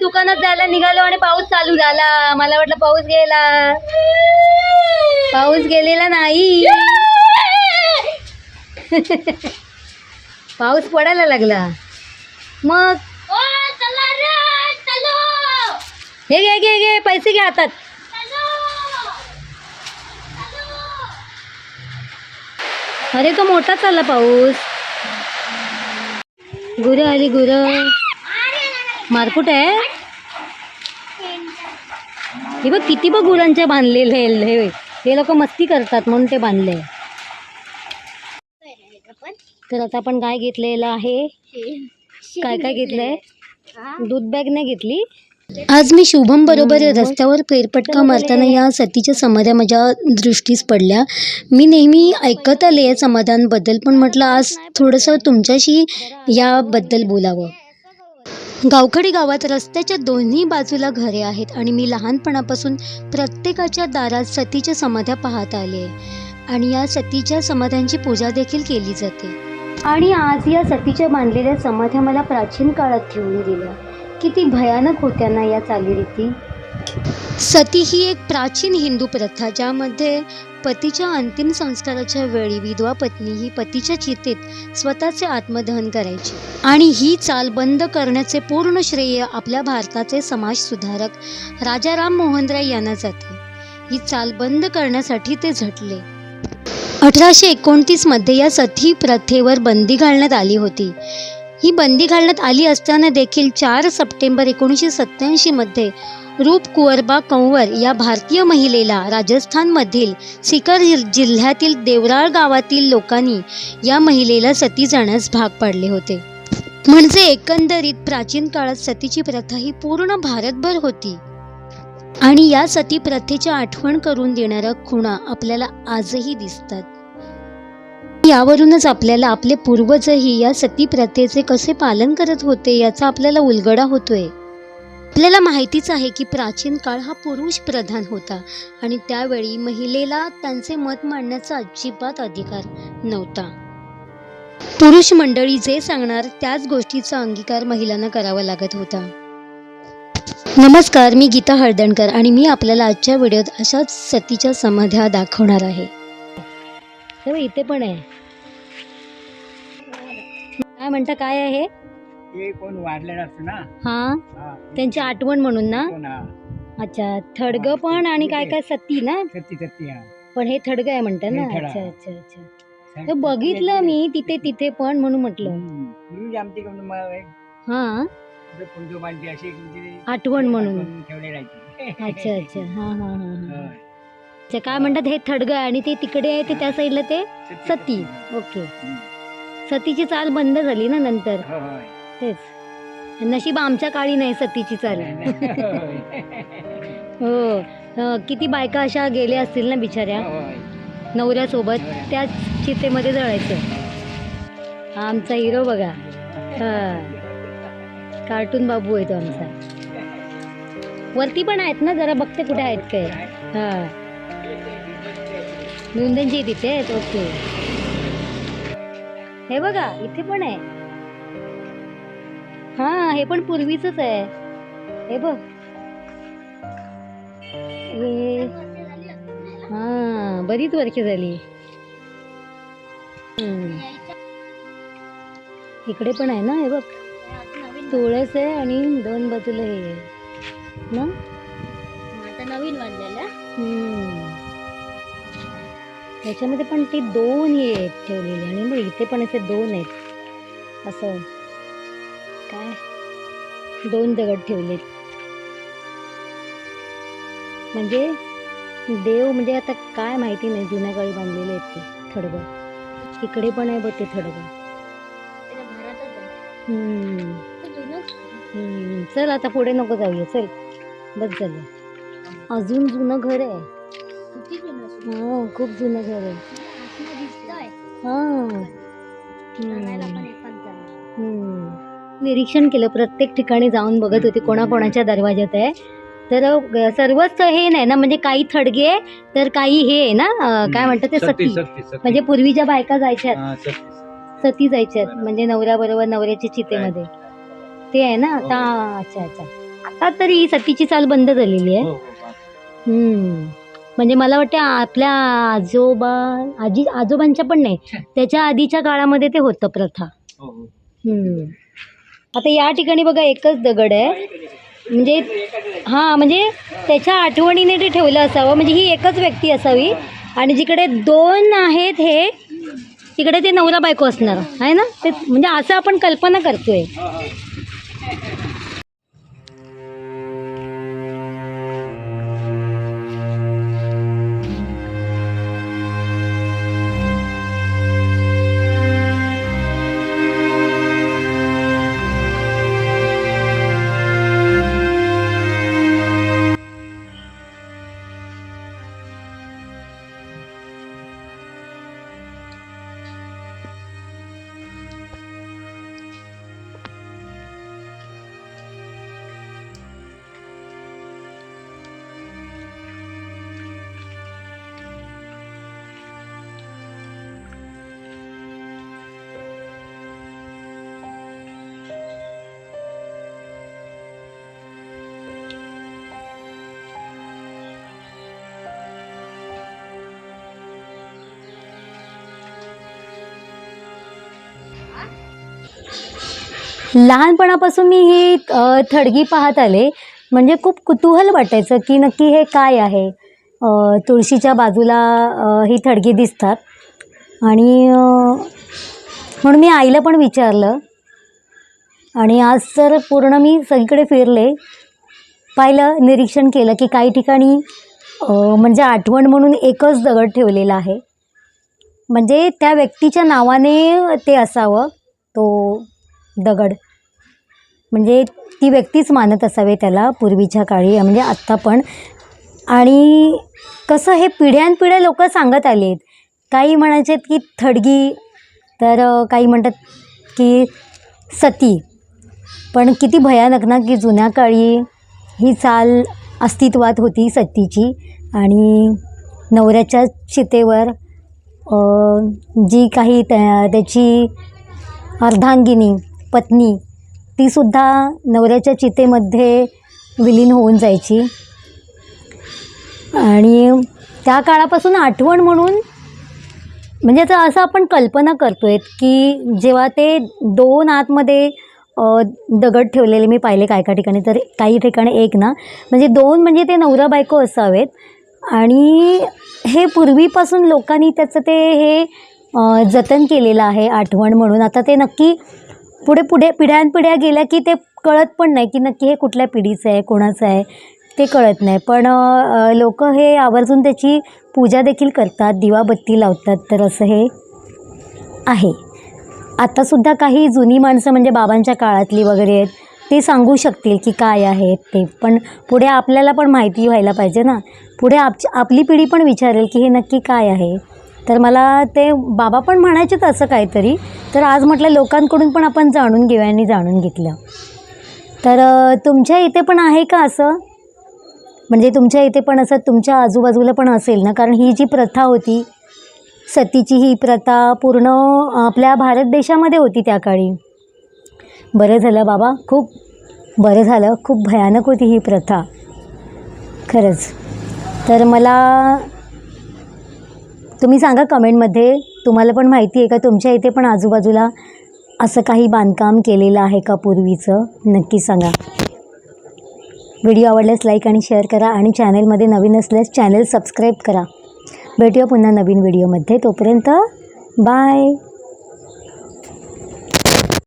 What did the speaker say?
दुकानात जायला निघालो आणि पाऊस चालू झाला. मला वाटलं पाऊस गेला. पाऊस गेलेला नाही. पाऊस पडायला लागला. मग? हे घे घे घे पैसे घे हातात. अरे तो मोठा चालला पाऊस. गुरं आली गुरं. मारकुट आहे? हे बघ किती बघ गुरांच्या बांधलेले हे हे लोक मस्ती करतात म्हणून ते बांधले. तर आता आपण काय घेतलेलं आहे? काय काय घेतलंय? दूध बॅग नाही घेतली. आज मी शुभम बरोबर रस्त्यावर फेरफटका मारताना या सतीच्या समाध्या माझ्या दृष्टीस पडल्या. मी नेहमी ऐकत आले या समाधानबद्दल पण म्हटलं आज थोडंसं तुमच्याशी याबद्दल बोलावं. गावखडी गावात रस्त्याच्या दोन्ही बाजूला घरे आहेत आणि मी लहानपणापासून प्रत्येकाच्या दारात सतीच्या समाध्या पाहत आले आणि या सतीच्या समाध्यांची पूजा देखील केली जाते. आणि आज या सतीच्या बांधलेल्या समाध्या मला प्राचीन काळात ठेवून गेल्या. किती भयानक होत्या ना या चालीरीती. सती ही एक प्राचीन हिंदू प्रथा ज्यामध्ये पतीच्या अंतिम संस्काराच्या वेळी विधवा पत्नी ही पतीच्या चितेत स्वतःचे आत्मदहन करायची. आणि ही चाल बंद करण्याचे पूर्ण श्रेय आपल्या भारताचे समाज सुधारक राजा राम मोहन राय यांना जाते. ही चाल बंद करण्यासाठी ते झटले. अठराशे एकोणतीसमध्ये या सती प्रथेवर बंदी घालण्यात आली होती. ही बंदी घालण्यात आली असताना देखील चार सप्टेंबर एकोणीसशे सत्त्याऐंशीमध्ये रूप कुंवरबा कंवर या भारतीय महिलेला राजस्थानमधील सिकर जिल्ह्यातील देवराळ गावातील लोकांनी या महिलेला सती जाण्यास भाग पाडले होते. म्हणजे एकंदरीत प्राचीन काळात सतीची प्रथा ही पूर्ण भारतभर होती. आणि या सती प्रथेची आठवण करून देणाऱ्या खुणा आपल्याला आजही दिसतात. यावरूनच आपल्याला आपले पूर्वजही या सती प्रथेचे कसे पालन करत होते याचा आपल्याला उलगडा होतोय. आपल्याला माहितीच आहे की प्राचीन काळ हा पुरुष प्रधान होता आणि त्यावेळी महिलेला त्यांचे मत मांडण्याचा अजिबात अधिकार नव्हता. पुरुष मंडळी जे सांगणार त्याच गोष्टीचा अंगीकार महिलांना करावा लागत होता. नमस्कार मी गीता हळदणकर आणि मी आपल्याला आजच्या व्हिडिओत अशाच सतीच्या समाध्या दाखवणार आहे. हो इथे पण आहे. काय म्हणता काय आहे हे? कोण वाढलेलं असतं ना. हा? हा, त्यांची आठवण म्हणून ना? कोण हा. अच्छा थडग पण आणि काय काय सती ना? सत्ती सत्ती हा. पण हे थडग आहे म्हणतात ना? हे थडं. अच्छा अच्छा अच्छा. बघितलं मी तिथे तिथे पण म्हणून म्हटलं. हम्म. पूर्वी आमच्याकडून मग एक हा? जो कुंजोबांची अशी म्हणजे आठवण म्हणून. राहायची. अच्छा अच्छा. हा हा हा हा. होय. अच्छा काय म्हणतात हे थडग आणि ते तिकडे आहे ते त्या साईडला ते सती. ओके. सतीची चाल बंद झाली ना नंतर? हो. तेच. नशीब आमच्या काळी नाही सतीची चाल. हो. अं, किती बायका अशा गेल्या असतील ना बिचाऱ्या? होय. नवऱ्यासोबत नवऱ्या. त्याच चितेमध्ये जळायचं. हा आमचा हिरो बघा. हा. कार्टून बाबू आहे तो आमचा. वरती पण आहेत ना? जरा बघते कुठे आहेत काय. हा. नोंदणची तिथे आहेत ओके. हे बघा इथे पण आहे. हा हे पण पूर्वीच आहे. हे बघ. हे हा बरीच वर्ष झाली. हम्म. इकडे पण आहे ना हे बघ. तुळस आहे आणि दोन बाजूला हे आहे. ना आता नवीन बांधलेलं हम्म. याच्यामध्ये पण ते दोन हे आहेत ठेवलेले आणि मग इथे पण असे दोन आहेत. असं. काय? दोन दगड ठेवलेत. म्हणजे देव म्हणजे आता काय माहिती नाही जुन्या काळी बांधलेले आहेत ते थडगं. इकडे पण आहे बघ ते थडगं. चल आता पुढे नको जाऊया चल. बस झालं. अजून जुनं घर आहे. हा खूप जुनं घर आहे. हा. हे. निरीक्षण केलं प्रत्येक ठिकाणी जाऊन बघत होते कोणाकोणाच्या दरवाज्यात आहे तर सर्वच हे नाही ना म्हणजे काही थडगे तर काही हे आहे ना काय म्हणतात ते सती म्हणजे पूर्वीच्या बायका जायच्यात हा. सती जायच्यात म्हणजे नवऱ्या बरोबर नवऱ्याच्या चितेमध्ये ते आहे ना आता अच्छा अच्छा आता तरी सतीची चाल बंद झालेली आहे हो, हो, हो. हम्म. म्हणजे मला वाटतं आपल्या आजोबा आजी आजोबांच्या पण नाही त्याच्या आधीच्या काळामध्ये ते होतं प्रथा. हो, हो. हम्म. आता या ठिकाणी बघा एकच दगड आहे. म्हणजे हां म्हणजे त्याच्या आठवणीने ते ठेवलं असावं. म्हणजे ही एकच व्यक्ती असावी. आणि जिकडे दोन आहेत हे तिकडे ते नवरा बायको असणार. आहे ना? ते म्हणजे असं आपण कल्पना करतोय. लहानपणापासून मी ही थडगी पाहत आले. म्हणजे खूप कुतूहल वाटायचं की नक्की हे काय आहे. तुळशीच्या बाजूला ही थडगी दिसतात. आणि म्हणून मी आईला पण विचारलं. आणि आज तर पूर्ण मी सगळीकडे फिरले. पाहिलं निरीक्षण केलं की काही ठिकाणी म्हणजे आठवण म्हणून एकच दगड ठेवलेला आहे. म्हणजे त्या व्यक्तीच्या नावाने ते असावं. तो दगड. म्हणजे ती व्यक्तीच मानत असावे त्याला पूर्वीच्या काळी म्हणजे आत्ता पण. आणि कसं हे पिढ्यानपिढ्या लोक सांगत आले आहेत काही म्हणायचे की थडगी तर काही म्हणतात की सती. पण किती भयानक ना की जुन्या काळी ही चाल अस्तित्वात होती सतीची. आणि नवऱ्याच्या चितेवर जी काही त्या त्याची अर्धांगिनी पत्नी तीसुद्धा नवऱ्याच्या चितेमध्ये विलीन होऊन जायची. आणि त्या काळापासून आठवण म्हणून म्हणजे आता असं आपण कल्पना करतो आहे की जेव्हा ते दोन आतमध्ये दगड ठेवलेले मी पाहिले काय काय ठिकाणी तर काही ठिकाणी एक ना म्हणजे दोन म्हणजे ते नवरा बायको असावेत. आणि हे पूर्वीपासून लोकांनी त्याचं ते हे जतन केलेलं आहे आठवण म्हणून. आता ते नक्की पुढे पुढे पिढ्यानपिढ्या गेल्या की ते कळत पण नाही की नक्की हे कुठल्या पिढीचं आहे कोणाचं आहे ते कळत नाही. पण लोक हे आवर्जून त्याची पूजा देखील करतात दिवाबत्ती लावतात तर असं हे आहे. आत्तासुद्धा काही जुनी माणसं म्हणजे बाबांच्या काळातली वगैरे आहेत ते सांगू शकतील की काय आहे ते. पण पुढे आपल्याला पण माहिती व्हायला पाहिजे ना. पुढे आप आपली पिढी पण विचारेल की हे नक्की काय आहे. तर मला ते बाबा पण म्हणायचेच असं काहीतरी? तर आज म्हटलं लोकांकडून पण आपण जाणून घेऊया आणि जाणून घेतलं. तर तुमच्या इथे पण आहे का असं? म्हणजे तुमच्या इथे पण असं तुमच्या आजूबाजूला पण असेल ना? कारण ही जी प्रथा होती सतीची ही प्रथा पूर्ण आपल्या भारत देशामध्ये होती त्या काळी. बरं झालं बाबा खूप बरं झालं खूप भयानक होती ही प्रथा. खरंच. तर मला तुम्ही सांगा कमेंटमध्ये. तुम्हाला पण माहिती आहे का तुमच्या इथे पण आजूबाजूला असं काही बांधकाम केलेलं आहे का पूर्वीचं? नक्की सांगा. व्हिडिओ आवडल्यास लाईक आणि शेअर करा आणि चॅनलमध्ये नवीन असल्यास चॅनल सबस्क्राईब करा. भेटूया पुन्हा नवीन व्हिडिओमध्ये. तोपर्यंत बाय